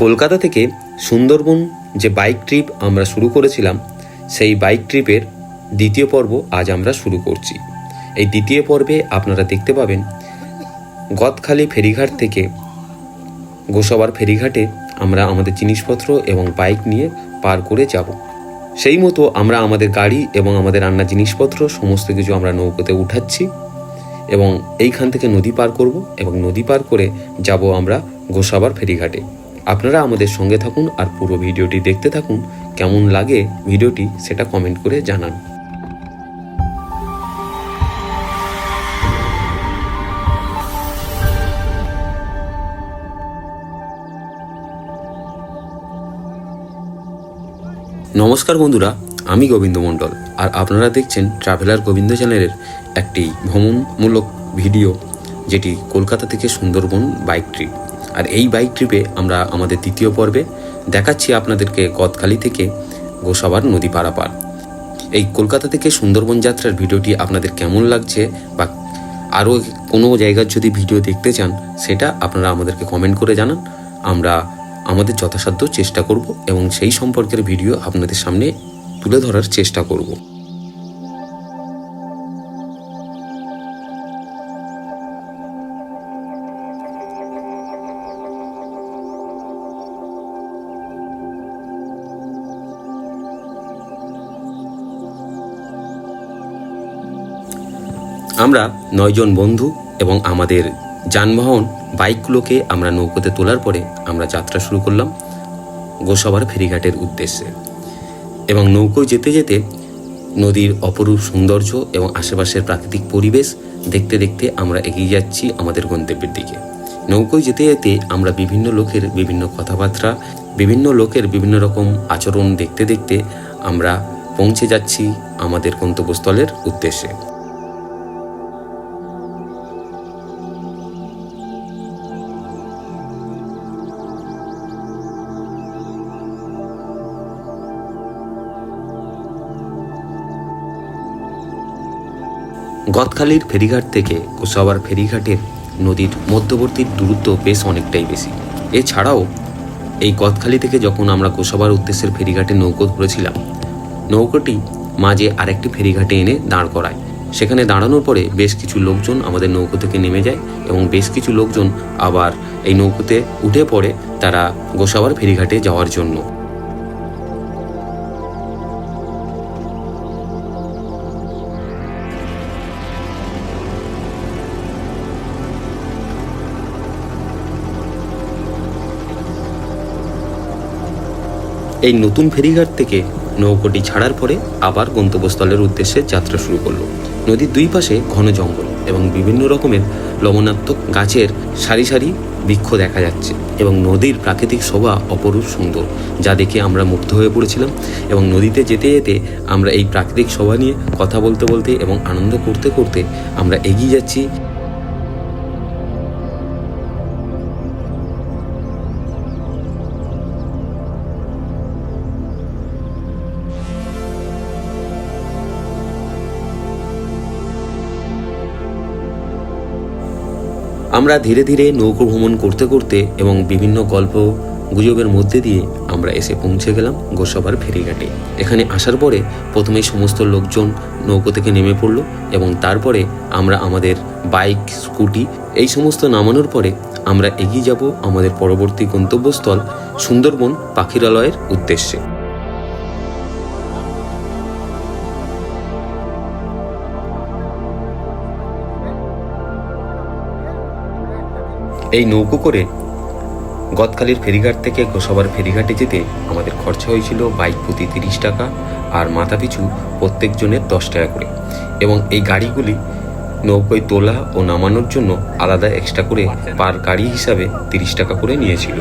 কলকাতা থেকে সুন্দরবন যে bike trip আমরা শুরু করেছিলাম, সেই বাইক ট্রিপের দ্বিতীয় পর্ব আজ আমরা শুরু করছি। এই দ্বিতীয় পর্বে আপনারা দেখতে পাবেন, গদখালি ফেরিঘাট থেকে গোসাবার ফেরিঘাটে আমরা আমাদের জিনিসপত্র এবং বাইক নিয়ে পার করে যাব। সেই মতো আমরা আমাদের গাড়ি এবং আমাদের রান্নার জিনিসপত্র, সমস্ত কিছু আমরা নৌকোতে উঠাচ্ছি এবং এইখান থেকে নদী পার করব এবং নদী পার করে যাব আমরা গোসাবার ফেরিঘাটে। আপনারা আমাদের সঙ্গে থাকুন আর পুরো ভিডিওটি দেখতে থাকুন। কেমন লাগে ভিডিওটি সেটা কমেন্ট করে জানান। নমস্কার বন্ধুরা, আমি গোবিন্দ মণ্ডল আর আপনারা দেখছেন ট্রাভেলার গোবিন্দ চ্যানেলের একটি ভ্রমণমূলক ভিডিও, যেটি কলকাতা থেকে সুন্দরবন বাইক ট্রিপ আর এই বাইক ট্রিপে আমরা আমাদের দ্বিতীয় পর্বে দেখাচ্ছি আপনাদেরকে গদখালি থেকে গোসাবার নদী পারাপার। এই কলকাতা থেকে সুন্দরবন যাত্রার ভিডিওটি আপনাদের কেমন লাগছে বা আরও কোনো জায়গার যদি ভিডিও দেখতে চান, সেটা আপনারা আমাদেরকে কমেন্ট করে জানান। আমরা আমাদের যথাসাধ্য চেষ্টা করব এবং সেই সম্পর্কের ভিডিও আপনাদের সামনে তুলে ধরার চেষ্টা করব। আমরা নয়জন বন্ধু এবং আমাদের যানবাহন, বাইকগুলোকে আমরা নৌকোতে তোলার পরে আমরা যাত্রা শুরু করলাম গোসাবার ফেরিঘাটের উদ্দেশ্যে। এবং নৌকোয় যেতে যেতে নদীর অপরূপ সৌন্দর্য এবং আশেপাশের প্রাকৃতিক পরিবেশ দেখতে দেখতে আমরা এগিয়ে যাচ্ছি আমাদের গন্তব্যের দিকে। নৌকোয় যেতে যেতে আমরা বিভিন্ন লোকের বিভিন্ন কথাবার্তা, বিভিন্ন লোকের বিভিন্ন রকম আচরণ দেখতে দেখতে আমরা পৌঁছে যাচ্ছি আমাদের গন্তব্যস্থলের উদ্দেশ্যে। গদখালির ফেরিঘাট থেকে গোসাবার ফেরিঘাটের নদীর মধ্যবর্তী দূরত্ব বেশ অনেকটাই বেশি। এছাড়াও, এই গদখালি থেকে যখন আমরা গোসাবার উদ্দেশ্যের ফেরিঘাটে নৌকো ধরেছিলাম, নৌকোটি মাঝে আরেকটি ফেরিঘাটে এনে দাঁড় করায়। সেখানে দাঁড়ানোর পরে বেশ কিছু লোকজন আমাদের নৌকো থেকে নেমে যায় এবং বেশ কিছু লোকজন আবার এই নৌকোতে উঠে পড়ে তারা গোসাবার ফেরিঘাটে যাওয়ার জন্য। এই নতুন ফেরিঘাট থেকে নৌকোটি ছাড়ার পরে আবার গন্তব্যস্থলের উদ্দেশ্যে যাত্রা শুরু করল। নদীর দুই পাশে ঘন জঙ্গল এবং বিভিন্ন রকমের লবণাত্মক গাছের সারি সারি বৃক্ষ দেখা যাচ্ছে এবং নদীর প্রাকৃতিক শোভা অপরূপ সুন্দর, যা দেখে আমরা মুগ্ধ হয়ে পড়েছিলাম এবং নদীতে যেতে যেতে আমরা এই প্রাকৃতিক শোভা নিয়ে কথা বলতে বলতে এবং আনন্দ করতে করতে আমরা এগিয়ে যাচ্ছি আমরা ধীরে ধীরে নৌকো ভ্রমণ করতে করতে এবং বিভিন্ন গল্প গুজবের মধ্যে দিয়ে আমরা এসে পৌঁছে গেলাম গোসাবার ফেরিঘাটে। এখানে আসার পরে প্রথমেই সমস্ত লোকজন নৌকো থেকে নেমে পড়ল এবং তারপরে আমরা আমাদের বাইক, স্কুটি এই সমস্ত নামানোর পরে আমরা এগিয়ে যাব আমাদের পরবর্তী গন্তব্যস্থল সুন্দরবন পাখিরালয়ের উদ্দেশ্যে। এই নৌকো করে গতকালের ফেরিঘাট থেকে গোসাবার ফেরিঘাটে যেতে আমাদের খরচা হয়েছিল বাইক প্রতি তিরিশ টাকা আর মাথা পিছু প্রত্যেকজনের দশ টাকা করে। এবং এই গাড়িগুলি নৌকোয় তোলা ও নামানোর জন্য আলাদা এক্সট্রা করে পার গাড়ি হিসাবে তিরিশ টাকা করে নিয়েছিল।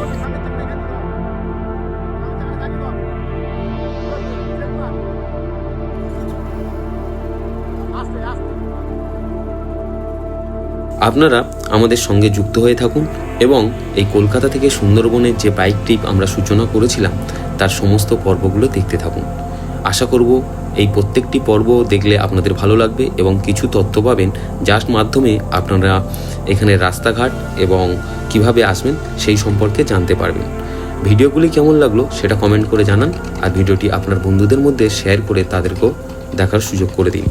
আপনারা আমাদের সঙ্গে যুক্ত হয়ে থাকুন এবং এই কলকাতা থেকে সুন্দরবনের যে বাইক ট্রিপ আমরা সূচনা করেছিলাম, তার সমস্ত পর্বগুলো দেখতে থাকুন। আশা করব এই প্রত্যেকটি পর্ব দেখলে আপনাদের ভালো লাগবে এবং কিছু তথ্য পাবেন যার মাধ্যমে আপনারা এখানে রাস্তাঘাট এবং কীভাবে আসবেন সেই সম্পর্কে জানতে পারবেন। ভিডিওগুলি কেমন লাগল সেটা কমেন্ট করে জানান, আর ভিডিওটি আপনার বন্ধুদের মধ্যে শেয়ার করে তাদেরকেও দেখার সুযোগ করে দিন।